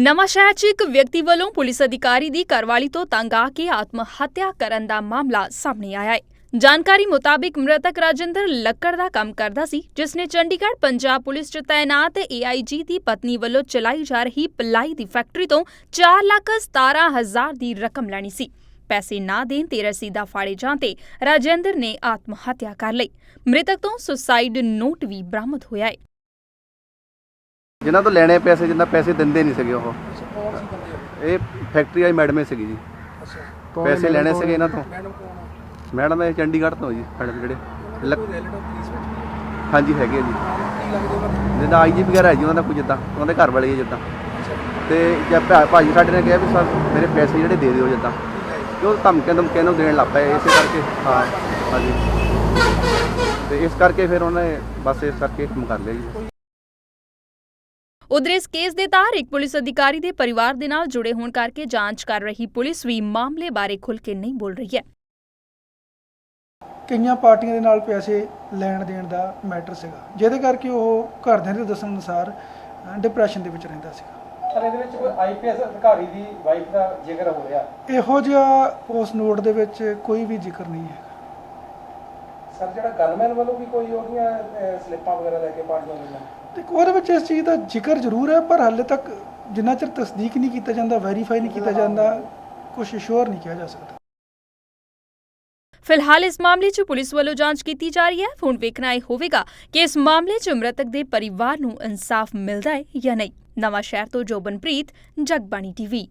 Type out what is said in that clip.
ਨਵਾਂ ਸ਼ਹਿਰ 'ਚ ਇੱਕ ਵਿਅਕਤੀ ਵੱਲੋਂ ਪੁਲਿਸ ਅਧਿਕਾਰੀ ਦੀ ਘਰਵਾਲੀ ਤੋਂ ਤੰਗ ਆ ਕੇ ਆਤਮ ਹੱਤਿਆ ਕਰਨ ਦਾ ਮਾਮਲਾ ਸਾਹਮਣੇ ਆਇਆ ਹੈ। ਜਾਣਕਾਰੀ ਮੁਤਾਬਿਕ ਮ੍ਰਿਤਕ ਰਾਜਿੰਦਰ ਲੱਕੜ ਦਾ ਕੰਮ ਕਰਦਾ ਸੀ, ਜਿਸ ਨੇ ਚੰਡੀਗੜ੍ਹ ਪੰਜਾਬ ਪੁਲਿਸ 'ਚ ਤਾਇਨਾਤ ਏਆਈਜੀ ਦੀ ਪਤਨੀ ਵੱਲੋਂ ਚਲਾਈ ਜਾ ਰਹੀ ਪਲਾਈ ਦੀ ਫੈਕਟਰੀ ਤੋਂ 4 ਲੱਖ 17 ਹਜ਼ਾਰ ਦੀ ਰਕਮ ਲੈਣੀ ਸੀ। ਪੈਸੇ ਨਾ ਦੇਣ ਤੇ ਰਸੀਦਾ ਫਾੜੇ ਜਾਣ ਤੇ ਰਾਜਿੰਦਰ ਨੇ ਆਤਮ ਹੱਤਿਆ ਕਰ ਲਈ। ਮ੍ਰਿਤਕ ਤੋਂ ਸੁਸਾਈਡ ਨੋਟ ਵੀ ਬਰਾਮਦ ਹੋਇਆ ਹੈ। ਜਿਨ੍ਹਾਂ ਤੋਂ ਲੈਣੇ ਪੈਸੇ ਜਿੰਨਾ ਪੈਸੇ ਦਿੰਦੇ ਨਹੀਂ ਸੀਗੇ ਉਹ। ਇਹ ਫੈਕਟਰੀ ਵਾਲੀ ਮੈਡਮ ਹੀ ਸੀਗੀ ਜੀ। ਪੈਸੇ ਲੈਣੇ ਸੀਗੇ ਇਹਨਾਂ ਤੋਂ। ਮੈਡਮ ਇਹ ਚੰਡੀਗੜ੍ਹ ਤੋਂ ਜੀ ਮੈਡਮ ਜਿਹੜੇ ਲੱਕ- ਹਾਂਜੀ ਹੈਗੇ ਆ ਜੀ। ਜਿੱਦਾਂ ਆਈਜੀ ਵਗੈਰਾ ਹੈ ਜੀ ਉਹਨਾਂ ਦਾ ਕੋਈ ਜਿੱਦਾਂ ਉਹਨਾਂ ਦੇ ਘਰ ਵਾਲੇ ਹੀ ਜਿੱਦਾਂ। ਤੇ ਜਦ ਭਾ- ਭਾਜੀ ਸਾਡੇ ਨੇ ਕਿਹਾ ਵੀ ਸਰ ਮੇਰੇ ਪੈਸੇ ਜਿਹੜੇ ਦੇ ਦਿਓ ਜਿੱਦਾਂ। ਤੇ ਉਹ ਧਮਕੀਆਂ ਧਮਕੀਆਂ ਨੂੰ ਦੇਣ ਲੱਗ ਪਏ ਇਸੇ ਕਰਕੇ। ਹਾਂ ਹਾਂਜੀ। ਤੇ ਇਸ ਕਰਕੇ ਫਿਰ ਉਹਨਾਂ ਨੇ ਬਸ ਇਸ ਕਰਕੇ ਕੰਮ ਕਰ ਲਿਆ ਜੀ। ਉਧਰ ਇਸ ਕੇਸ ਦੇ ਤਾਰ ਇੱਕ ਪੁਲਿਸ ਅਧਿਕਾਰੀ ਦੇ ਪਰਿਵਾਰ ਦੇ ਨਾਲ ਜੁੜੇ ਹੋਣ ਕਰਕੇ ਜਾਂਚ ਕਰ ਰਹੀ ਪੁਲਿਸ ਵੀ ਮਾਮਲੇ ਬਾਰੇ ਖੁੱਲ੍ਹ ਕੇ ਨਹੀਂ ਬੋਲ ਰਹੀ ਹੈ। ਕਈਆਂ ਪਾਰਟੀਆਂ ਦੇ ਨਾਲ ਪੈਸੇ ਲੈਣ ਦੇਣ ਦਾ ਮੈਟਰ ਸੀਗਾ ਜਿਹਦੇ ਕਰਕੇ ਉਹ ਘਰਦਿਆਂ ਦੇ ਦੱਸਣ ਅਨੁਸਾਰ ਡਿਪਰੈਸ਼ਨ ਦੇ ਵਿੱਚ ਰਹਿੰਦਾ ਸੀਗਾ। ਸਰ ਇਹਦੇ ਵਿੱਚ ਕੋਈ ਆਈਪੀਐਸ ਅਧਿਕਾਰੀ ਦੀ ਵਾਈਫ ਦਾ ਜ਼ਿਕਰ ਹੋ ਰਿਹਾ? ਇਹੋ ਜਿਹਾ ਉਸ ਨੋਟ ਦੇ ਵਿੱਚ ਕੋਈ ਵੀ ਜ਼ਿਕਰ ਨਹੀਂ ਹੈ ਸਰ ਜਿਹੜਾ ਗਨਮੈਨ ਵੱਲੋਂ ਵੀ ਕੋਈ ਉਹਦੀਆਂ ਅਹ, ਸਲਿੱਪਾਂ ਵਗੈਰਾ ਲੈ ਕੇ ਪਾਰਟੀਆਂ ਗਈਆਂ? ਤੇ ਉਹਦੇ ਵਿੱਚ ਇਸ ਚੀਜ਼ ਦਾ ਜ਼ਿਕਰ ਜ਼ਰੂਰ ਹੈ ਪਰ ਹਾਲੇ ਤੱਕ ਜਿੰਨਾ ਚਿਰ ਤਸਦੀਕ ਨਹੀਂ ਕੀਤਾ ਜਾਂਦਾ ਵੈਰੀਫਾਈ ਨਹੀਂ ਕੀਤਾ ਜਾਂਦਾ ਕੁਝ ਸ਼ੋਰ ਨਹੀਂ ਕਿਹਾ ਜਾ ਸਕਦਾ। ਫਿਲਹਾਲ ਇਸ ਮਾਮਲੇ 'ਚ ਪੁਲਿਸ ਵੱਲੋਂ ਜਾਂਚ ਕੀਤੀ ਜਾ ਰਹੀ ਹੈ। ਹੁਣ ਵੇਖਣਾ ਇਹ ਹੋਵੇਗਾ ਕਿ ਇਸ ਮਾਮਲੇ 'ਚ ਮ੍ਰਿਤਕ ਦੇ ਪਰਿਵਾਰ ਨੂੰ ਇਨਸਾਫ ਮਿਲਦਾ ਹੈ ਜਾਂ ਨਹੀਂ। ਨਵਾਂ ਸ਼ਹਿਰ ਤੋਂ ਜੋਬਨਪ੍ਰੀਤ ਜਗਬਾਣੀ ਟੀਵੀ।